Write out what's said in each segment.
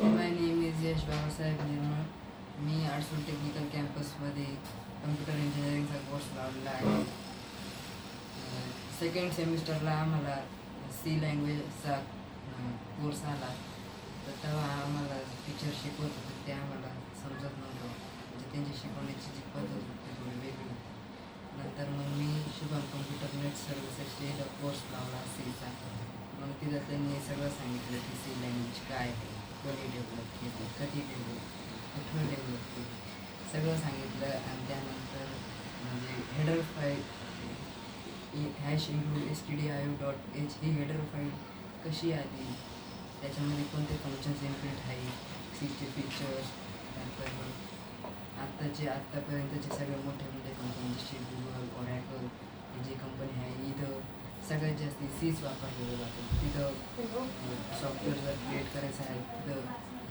My name is Yash Babasaheb Nirmal मी आर्ट्सफुल technical कॅम्पसमध्ये computer इंजिनिअरिंगचा कोर्स लावलेला आहे. सेकंड सेमिस्टरला आम्हाला सी लँग्वेजचा कोर्स आला. तर तेव्हा आम्हाला टीचर शिकवत होते. ते आम्हाला समजत नव्हतं. म्हणजे त्यांची शिकवण्याची जी पद्धत होती ती थोडी वेगळी. नंतर मग मी शुभम कम्प्युटर नेट सर्व्हिसेसचे कोर्स लावला सीचा मग तिथं त्यांनी सगळं सांगितलं की सी लँग्वेज काय आहे. कोणी डेव्हलप केली कधी डेव्हलप कुठून डेव्हलप केली सगळं सांगितलं आणि त्यानंतर म्हणजे header file hash include S T D I dot H he header file कशी आली त्याच्यामध्ये कोणते फंक्शन्स इन्क्लूड आहे सीचे फीचर्स नंतर आत्ताचे आत्तापर्यंतचे सगळे मोठे मोठे कंपनी जसे गुगल ओरॅकल ही जी कंपनी आहे इथं सगळ्यात जास्त सीच वापरलेलं जातं. तिथं सॉफ्टवेअर जर क्रिएट करायचं आहे तिथं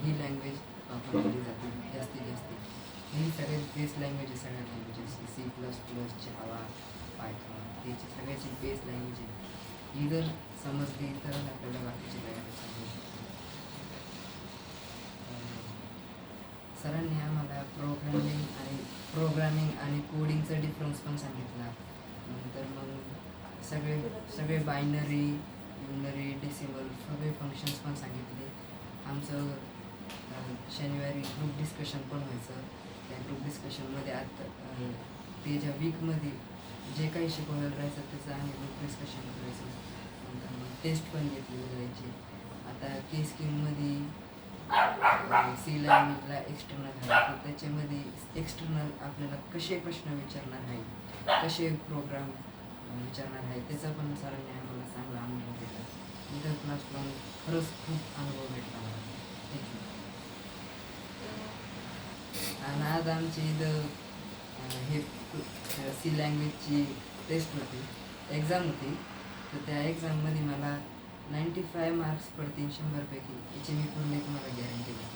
ही लँग्वेज वापरलेली जाते जास्तीत जास्त. ही सगळ्यात बेस्ट लँग्वेज आहे सगळ्या languages C plus plus Java Python त्याची सगळ्याची बेस्ट लँग्वेज आहे. ही जर समजली तर आपल्याला बाकीची लँग्वेज समजू सरांनी आम्हाला प्रोग्रामिंग आणि प्रोग्रामिंग आणि कोडिंगचा डिफरन्स पण सांगितला. नंतर मग सगळे सगळे बायनरी युनरी डिसेबल सगळे फंक्शन्स पण सांगितले. आमचं शनिवारी ग्रुप डिस्कशन पण व्हायचं. त्या ग्रुप डिस्कशनमध्ये आता ते ज्या वीकमध्ये जे काही शिकवलं राहायचं त्याचं आम्ही ग्रुप डिस्कशन करायचं. टेस्ट पण घेतली जायची. आता के स्कीममध्ये सी लँग्वेजला एक्सटर्नल आहे. तर त्याच्यामध्ये एक्सटर्नल आपल्याला कसे प्रश्न विचारणार आहे? कसे प्रोग्राम विचारणार आहे. त्याचा पण सरांनी आम्हाला चांगला अनुभव भेटला. इंटर क्लास लावून खरंच खूप अनुभव भेटला मला. थँक्यू आणि आज आमची इथं हे सी लँग्वेजची टेस्ट होती. एक्झाम होती. तर त्या एक्झाममध्ये मला नाईंटी फाय मार्क्स पडतील शंभरपैकी. याची मी पूर्ण तुम्हाला गॅरंटी देतो.